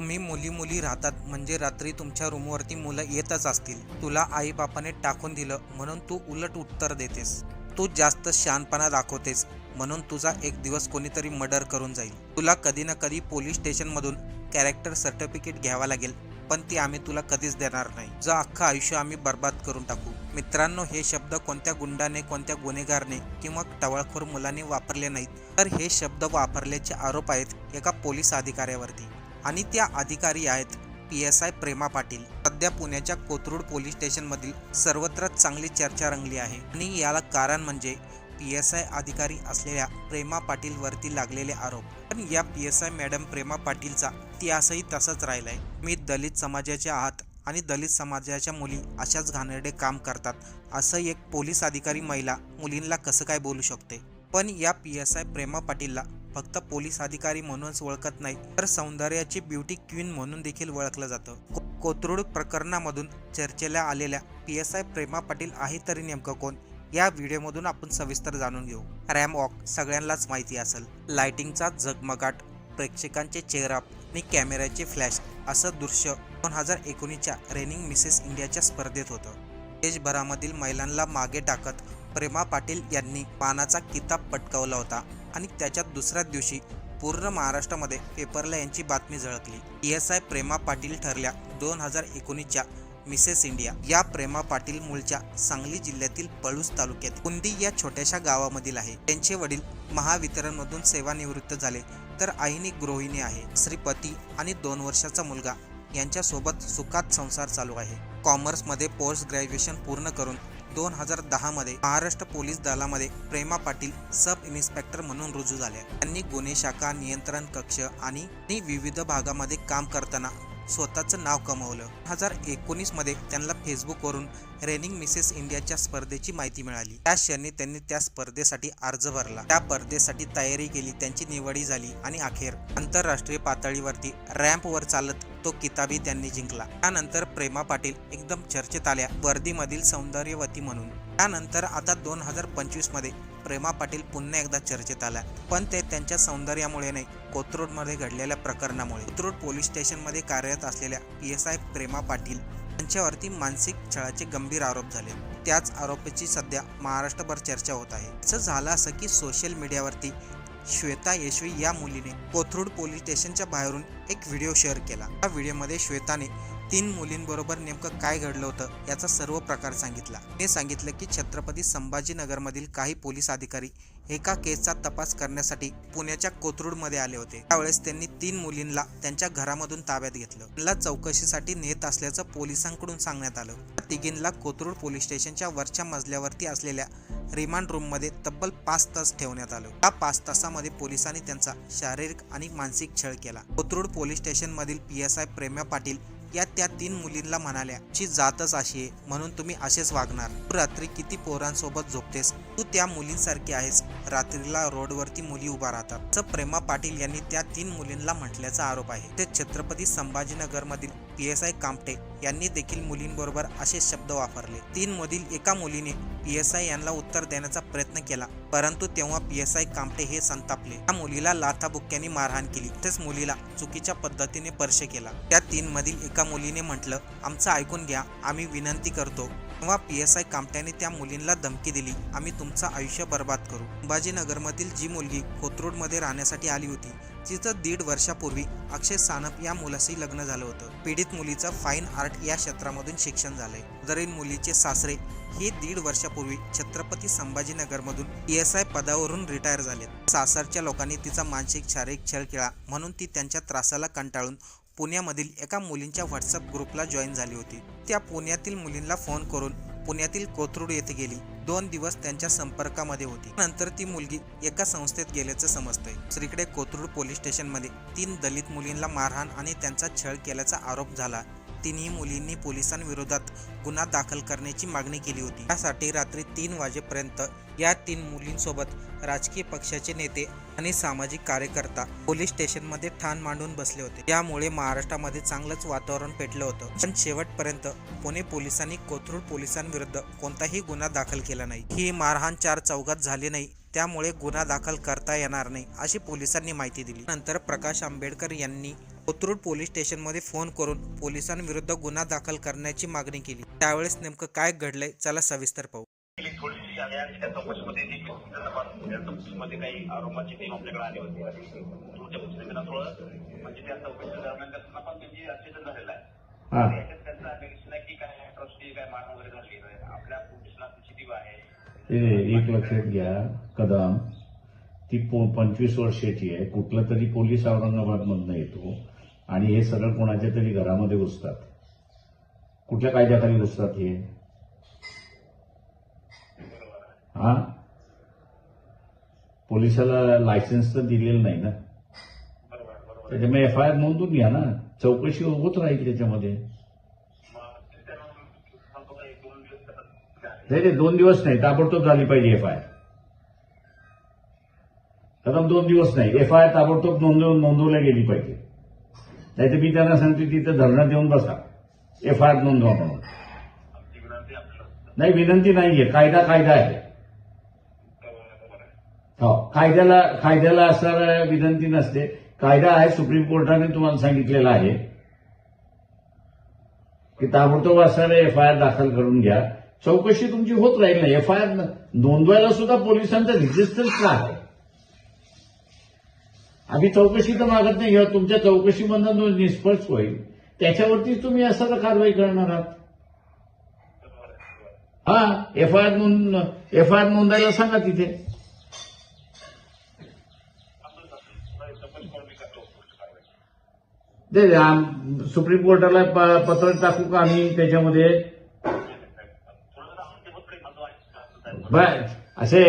तुम्ही मुली मुली राहतात म्हणजे रात्री तुमच्या रूमवरती मुलं येतच असतील. तुला आई बापाने टाकून दिलं म्हणून तू उलट उत्तर देतेस. तू जास्त शानपणा दाखवतेस म्हणून तुझा एक दिवस कोणीतरी मर्डर करून जाईल. तुला कधी ना कधी पोलीस स्टेशनमधून कॅरेक्टर सर्टिफिकेट घ्यावा लागेल पण ती आम्ही तुला कधीच देणार नाही. तुझं अख्खं आयुष्य आम्ही बर्बाद करून टाकू. मित्रांनो हे शब्द कोणत्या गुंडाने कोणत्या गुन्हेगारने किंवा टवळखोर मुलांनी वापरले नाहीत तर हे शब्द वापरल्याचे आरोप आहेत एका पोलीस अधिकाऱ्यावरती. आणि त्या अधिकारी आहेत P S I Prema Patil. सध्या पुण्याच्या कोथरूड पोलीस स्टेशनमधील सर्वत्र चांगली चर्चा रंगली आहे. आणि याला कारण म्हणजे पी एस आय अधिकारी असलेल्या प्रेमा पाटीलवरती लागलेले आरोप. पण या P S I madam Prema पाटीलचा इतिहासही तसाच राहिलाय. मी दलित समाजाच्या आहात आणि दलित समाजाच्या मुली अशाच घाणेरडे काम करतात असं एक पोलीस अधिकारी महिला मुलींना कसं काय बोलू शकते? पण या पी एस आय प्रेमा पाटीलला फक्त पोलीस अधिकारी म्हणूनच ओळखत नाही तर सौंदर्याची ब्युटी क्वीन म्हणून देखील ओळखलं जातं. को- कोथरूड प्रकरणामधून चर्चेला आलेल्या P S I Prema Patil आहे तरी नेमकं कोण? या व्हिडिओमधून आपण सविस्तर जाणून घेऊ. रॅम वॉक सगळ्यांनाच माहिती असेल. लाइटिंगचा झगमगाट प्रेक्षकांचे चेहरा आणि कॅमेऱ्याचे फ्लॅश असं दृश्य दोन हजार एकोणीसच्या रेनिंग मिसेस इंडियाच्या स्पर्धेत होतं. देशभरामधील महिलांना मागे टाकत प्रेमा पाटील यांनी पानाचा किताब पटकावला होता. आणि त्याच्यात दुसऱ्याच दिवशी पूर्ण महाराष्ट्रामध्ये पेपरला यांची बातमी झळकली. एस आय प्रेमा पाटील ठरल्या दोन हजार एकोणीसच्या मिसेस इंडिया. या प्रेमा पाटील मूळच्या सांगली जिल्ह्यातील पळूस तालुक्यात. कुंदी या छोट्याशा गावामधील आहे. त्यांचे वडील महावितरणमधून सेवानिवृत्त झाले तर आईनी गृहिणी आहे. श्रीपती आणि दोन वर्षाचा मुलगा. यांच्यासोबत सुखात संसार चालू आहे. कॉमर्समध्ये पोस्ट ग्रॅज्युएशन पूर्ण करून दोन हजार दहामध्ये महाराष्ट्र पोलीस दलामध्ये प्रेमा पाटील सब इन्स्पेक्टर म्हणून रुजू झाल्या त्यांनी गुन्हे शाखा नियंत्रण कक्ष आणि आणि विविध भागामध्ये काम करताना स्वतःचं नाव कमवलं. हजार एकोणीसमध्ये त्यांना फेसबुकवरून रेनिंग मिसेस इंडियाच्या स्पर्धेची माहिती मिळाली. त्या क्षणी त्यांनी त्या स्पर्धेसाठी अर्ज भरला. त्या स्पर्धेसाठी तयारी केली. त्यांची निवडी झाली आणि अखेर आंतरराष्ट्रीय पातळीवरती रॅम्पवर चालत तो किताबी त्यांनी जिंकला. त्यानंतर प्रेमा पाटील एकदम चर्चेत आल्या. वर्दीमधील सौंदर्यवती म्हणून. त्यानंतर आता दोन हजार पंचवीसमध्ये प्रेमा पाटील पुन्हा एकदा चर्चेत आल्या. पण ते त्यांच्या सौंदर्यामुळे नाही कोथरूडमध्ये घडलेल्या प्रकरणामुळे. कोथरूड पोलीस स्टेशनमध्ये कार्यरत असलेल्या P S I Prema Patil यांच्यावरती मानसिक छळाचे गंभीर आरोप झाले. त्याच आरोपाची सध्या महाराष्ट्रभर चर्चा होत आहे. असं झालं असं की सोशल मीडियावरती श्वेता यशवी या मुलीने कोथरूड पोलीस स्टेशनच्या बाहेरून एक व्हिडिओ शेअर केला. त्या व्हिडिओमध्ये श्वेताने तीन मुलींबरोबर नेमकं काय घडलं होतं याचा सर्व प्रकार सांगितला. ते सांगितलं की छत्रपती संभाजीनगरमधील काही पोलीस अधिकारी एका केसचा तपास करण्यासाठी पुण्याच्या कोथरूडमध्ये आले होते. त्यावेळेस त्यांनी तीन मुलींना त्यांच्या घरामधून ताब्यात घेतलं. त्यांना चौकशीसाठी नेत असल्याचं पोलिसांकडून सांगण्यात आलं. तिघींना कोथरूड पोलीस स्टेशनच्या वरच्या मजल्यावरती असलेल्या रिमांड रूममध्ये तब्बल पाच तास ठेवण्यात आलं. या पाच तासामध्ये पोलिसांनी त्यांचा शारीरिक आणि मानसिक छळ केला. Kothrud police स्टेशनमधील P S I Prema Patil या त्या तीन मुलींना म्हणाल्या जी जातच अशी आहे म्हणून तुम्ही असेच वागणार. तू रात्री किती पोरांसोबत झोपतेस? तू त्या मुलींसारखी आहेस. रात्रीला रोडवरती मुली उभा राहतात. असं प्रेमा पाटील यांनी त्या तीन मुलींना म्हटल्याचा आरोप आहे. ते छत्रपती संभाजीनगरमधील पी एस आय कामटे यांनी देखील मुलींबरोबर असे शब्द वापरले. तीन मधील एका मुलीने पी एस आय यांना उत्तर देण्याचा प्रयत्न केला परंतु तेव्हा पी एस आय कामटे हे संतापले. त्या मुलीला लाथाबुक्क्यांनी मारहाण केली. तसेच मुलीला चुकीच्या पद्धतीने स्पर्श केला. त्या तीन मधील एका मुलीने म्हटलं आमचं ऐकून घ्या. आम्ही विनंती करतो तेव्हा पी एस आय कामट्याने त्या मुलींना धमकी दिली. आम्ही तुमचं आयुष्य बर्बाद करू. संभाजीनगरमधील जी मुलगी कोथरूडमध्ये राहण्यासाठी आली होती तिचं दीड वर्षापूर्वी अक्षय सानप या मुलाशी लग्न झालं होतं. पीडित मुलीचं फाईन आर्ट या क्षेत्रामधून शिक्षण झालंय. दरील मुलीचे सासरे हे दीड वर्षापूर्वी छत्रपती संभाजीनगरमधून पी एस आय पदावरून रिटायर झाले सासरच्या लोकांनी तिचा मानसिक शारीरिक छळ केला म्हणून ती त्यांच्या त्रासाला कंटाळून पुण्यामधील एका मुलींच्या व्हॉट्सअप ग्रुपला जॉईन झाली होती. त्या पुण्यातील मुलींना फोन करून पुण्यातील कोथरूड येथे गेली. दोन दिवस त्यांच्या संपर्कामध्ये होती. नंतर ती मुलगी एका संस्थेत गेल्याचं समजतंय. श्रीकडे कोथरूड पोलीस स्टेशनमध्ये तीन दलित मुलींना मारहाण आणि त्यांचा छळ केल्याचा आरोप झाला. तिन्ही मुलींनी पोलिसांविरोधात गुन्हा दाखल करण्याची मागणी केली होती. त्यासाठी रात्री तीन वाजेपर्यंत या तीन मुलींसोबत राजकीय पक्षाचे नेते आणि सामाजिक कार्यकर्ता पोलीस स्टेशनमध्ये ठाण मांडून बसले होते. त्यामुळे महाराष्ट्रामध्ये चांगलंच वातावरण पेटलं होतं. पण शेवटपर्यंत पुणे पोलिसांनी कोथरूड पोलिसांविरुद्ध कोणताही गुन्हा दाखल केला नाही. ही मारहाण चार चौघात झाली नाही. त्यामुळे गुन्हा दाखल करता येणार नाही अशी पोलिसांनी माहिती दिली. नंतर प्रकाश आंबेडकर यांनी कोथरूड पोलीस स्टेशनमध्ये फोन करून पोलिसांविरुद्ध गुन्हा दाखल करण्याची मागणी केली. त्यावेळेस नेमकं काय घडलंय चला सविस्तर पाहू. गेली थोडीशी आणि आणि त्या चौकशीमध्ये जी संदर्भात त्या चौकशीमध्ये काही आरोपाची टीम आपल्याकडे आली होती. आणि तुमच्या पुस्तकाला थोडं म्हणजे त्या चौकशी दरम्यान त्यांना पण त्यांची अचेतन झालेला आहे. आणि याच्यात त्यांचं अलिगेशन आहे की काय अॅट्रॉसिटी काय मार वगैरे झाली. आहे आपल्या पोलिसला सीसीटीव्ही आहे. ते एक लक्षात घ्या कदम. ती पो पंचवीस वर्षाची आहे. कुठला तरी पोलीस औरंगाबाद मधनं येतो. आणि हे सगळं कोणाच्या तरी घरामध्ये घुसतात. कुठल्या कायद्याखाली घुसतात हे? हा? पोलिसाला लायसन्स तर दिलेलं नाही ना? त्याच्यामुळे एफ आय आर नोंदून घ्या ना. चौकशी होत राहील त्याच्यामध्ये. नाही नाही दोन दिवस नाही. ताबडतोब झाली पाहिजे एफ आय आर कदम दोन दिवस नाही. एफ आय आर ताबडतोब नोंदवून नोंदवल्या गेली पाहिजे. नाही तर मी त्यांना सांगते तिथं धरणं देऊन बसा. एफ आय आर नोंदवा म्हणून. नाही विनंती नाहीये. कायदा कायदा आहे. हो कायद्याला कायद्याला असणार विनंती नसते. कायदा आहे सुप्रीम कोर्टाने तुम्हाला सांगितलेला आहे. की ताबडतोब असणारे एफ आय आर दाखल करून घ्या. चौकशी तुमची होत राहील ना. एफ आय आर नोंदवायला सुद्धा पोलिसांचा रेजिस्टन्स का आहे आम्ही चौकशी तर मागत नाही किंवा तुमच्या चौकशीमधनं जो निष्फळ होईल त्याच्यावरतीच तुम्ही असं कारवाई करणार आहात. हा एफ आय आर नोंद एफ आय आर नोंदायला सांगा तिथे. ते दे आम- सुप्रीम कोर्टाला प- पत्र टाकू का आम्ही त्याच्यामध्ये? आहे. बर असे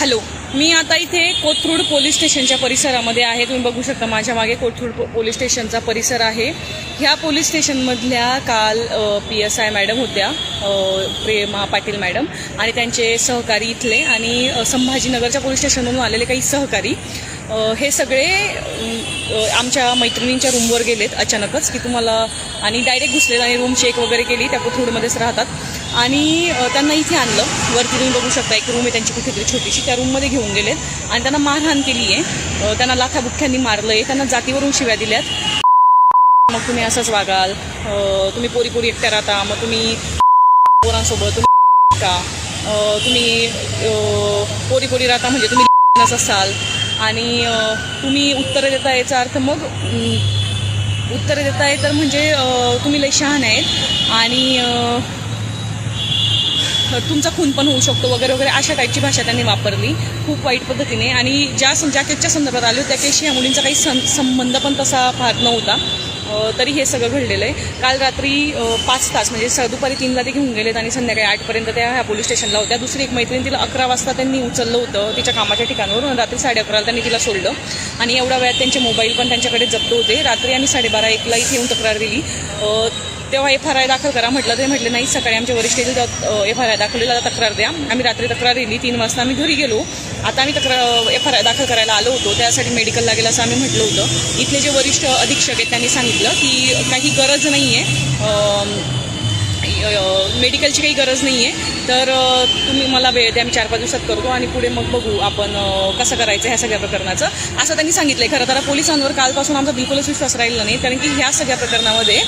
हॅलो. मी आता इथे कोथरूड पोलीस स्टेशनच्या परिसरामध्ये आहे. तुम्ही बघू शकता माझ्या मागे कोथरूड पो- पोलीस स्टेशनचा परिसर आहे. ह्या पोलीस स्टेशनमधल्या काल पी एस आय मॅडम होत्या प्रेमा पाटील मॅडम आणि त्यांचे सहकारी इथले आणि संभाजीनगरच्या पोलीस स्टेशनमधून आलेले काही सहकारी. हे सगळे आमच्या मैत्रिणींच्या रूमवर गेलेत अचानकच की तुम्हाला आणि डायरेक्ट घुसलेत आणि रूम चेक वगैरे केली त्या कोथरूडमध्येच राहतात. आणि त्यांना इथे आणलं. वरती तुम्ही बघू शकता एक रूम आहे त्यांची कुठेतरी छोटीशी त्या रूममध्ये घेऊन गेलेत. आणि त्यांना मारहाण केली आहे. त्यांना लाथाबुख्यांनी आहे त्यांना जातीवरून शिव्या दिल्यात. मग तुम्ही असंच वागाल. तुम्ही पोरी पोरी एकट्या राहता. मग तुम्ही पोरांसोबत तुम्ही का? तुम्ही पोरी पोरी राहता म्हणजे तुम्ही असाल. आणि तुम्ही उत्तरं देता याचा अर्थ मग उत्तरं देताय तर म्हणजे तुम्ही लय शहाण आहेत. आणि तुमचा खून पण होऊ शकतो वगैरे वगैरे अशा टाईपची भाषा त्यांनी वापरली. खूप वाईट पद्धतीने. आणि ज्या ज्या केसच्या संदर्भात आले होते त्या केसशी या मुलींचा काही सं संबंध पण तसा फार नव्हता. तरी हे सगळं घडलेलं आहे. काल रात्री पाच तास म्हणजे स दुपारी तीनला ते घेऊन गेलेत आणि संध्याकाळी आठपर्यंत त्या ह्या पोलीस स्टेशनला होत्या. दुसरी एक मैत्रीण तिला अकरा वाजता त्यांनी उचललं होतं तिच्या कामाच्या ठिकाणावर रात्री साडे अकराला त्यांनी तिला सोडलं. आणि एवढ्या वेळात त्यांचे मोबाईल पण त्यांच्याकडे जप्त होते. रात्री आणि साडेबारा एकला इथे येऊन तक्रार दिली. तेव्हा एफ आर आय दाखल करा म्हटलं ते म्हटले नाही सकाळी आमच्या वरिष्ठ एफ आर आय दाखवलेला तक्रार द्या. आम्ही रात्री तक्रार दिली तीन वाजता आम्ही घरी गेलो. आता आम्ही तक्रार एफ आर आय दाखल करायला आलो होतो. त्यासाठी मेडिकल लागेल असं आम्ही म्हटलं होतं. इथले जे वरिष्ठ अधीक्षक आहेत त्यांनी सांगितलं की काही गरज नाही आहे मेडिकलची काही गरज नाही आहे तर तुम्ही मला वेळ द्या मी चार पाच दिवसात करतो आणि पुढे मग बघू आपण कसं करायचं ह्या सगळ्या प्रकरणाचं. असं त्यांनी सांगितलं आहे खरं तर पोलिसांवर कालपासून आमचा बिलकुलच विश्वास राहिला नाही कारण की ह्या सगळ्या प्रकरणामध्ये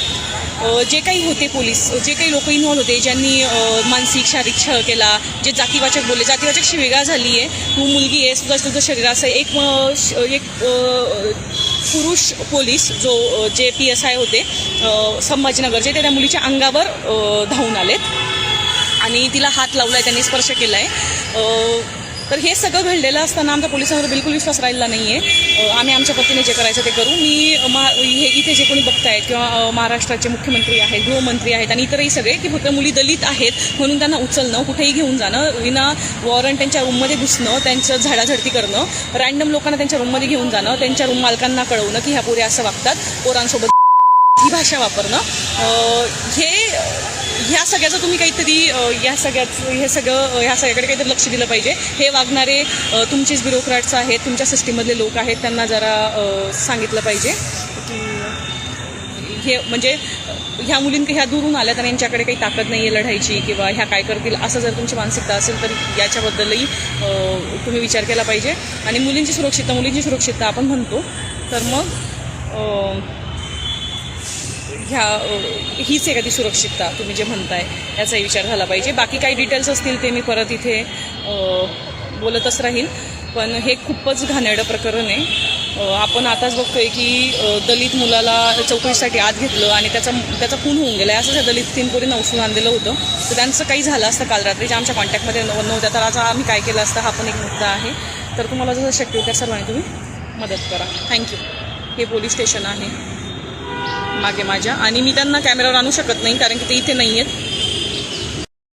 जे काही होते पोलीस जे काही लोक इन्व्हॉल्व होते ज्यांनी मानसिक शारीरिक छळ केला जे जातीवाचक बोलले जातीवाचक शिवेगा झाली आहे तू मुलगी आहे तुझं तुझं शरीर असं एक श- एक पुरुष पोलीस जो जे पी एस आय होते संभाजीनगरचे ते त्या मुलीच्या अंगावर धावून आलेत. आणि तिला हात लावला आहे त्यांनी स्पर्श केला आहे तर हे सगळं घडलेलं असताना आमच्या पोलिसांवर बिलकुल विश्वास राहिला नाही आहे आम्ही आमच्या पतीने जे करायचं ते करू. मी मा हे इथे जे कोणी बघतायत किंवा महाराष्ट्राचे मुख्यमंत्री आहेत गृहमंत्री आहेत आणि इतरही सगळे की फक्त मुली दलित आहेत म्हणून त्यांना उचलणं कुठेही घेऊन जाणं विना वॉरंट त्यांच्या रूममध्ये घुसणं त्यांचं झाडाझडती करणं रँडम लोकांना त्यांच्या रूममध्ये घेऊन जाणं त्यांच्या रूम मालकांना कळवणं की ह्या पोरी असं वागतात पोरांसोबत ही भाषा वापरणं. हे ह्या सगळ्याचं तुम्ही काहीतरी या सगळ्याचं हे सगळं ह्या सगळ्याकडे काहीतरी लक्ष दिलं पाहिजे. हे वागणारे तुमचेच ब्युरोक्रॅट्स आहेत तुमच्या सिस्टीममधले लोक आहेत त्यांना जरा सांगितलं पाहिजे. की हे म्हणजे ह्या मुलींक ह्या दुरून आल्या तर यांच्याकडे काही ताकद नाही आहे लढायची किंवा ह्या काय करतील असं जर तुमची मानसिकता असेल तर याच्याबद्दलही तुम्ही विचार केला पाहिजे. आणि मुलींची सुरक्षितता मुलींची सुरक्षितता आपण म्हणतो. तर मग ह्या हीच आहे का ती सुरक्षितता तुम्ही जे म्हणताय याचाही विचार झाला पाहिजे. बाकी काही डिटेल्स असतील ते मी परत इथे बोलतच राहील पण हे खूपच घाणेरडं प्रकरण आहे. आपण आताच बघतोय की दलित मुलाला चौकशीसाठी आत घेतलं आणि त्याचा त्याचा खून होऊन गेला. असं या दलित तीन पोरींना उचलून आणलेलं होतं. तर त्यांचं काही झालं असतं काल रात्री. जे आमच्या कॉन्टॅक्टमध्ये नव्हत्या. तर आज आम्ही काय केलं असतं हा पण एक मुद्दा आहे. तर तुम्हाला जसं शक्य होत्या सर्वांनी तुम्ही मदत करा. थँक्यू हे पोलीस स्टेशन आहे. मागे माझ्या. आणि मी त्यांना कॅमेरावर आणू शकत नाही कारण की ते इथे नाही आहेत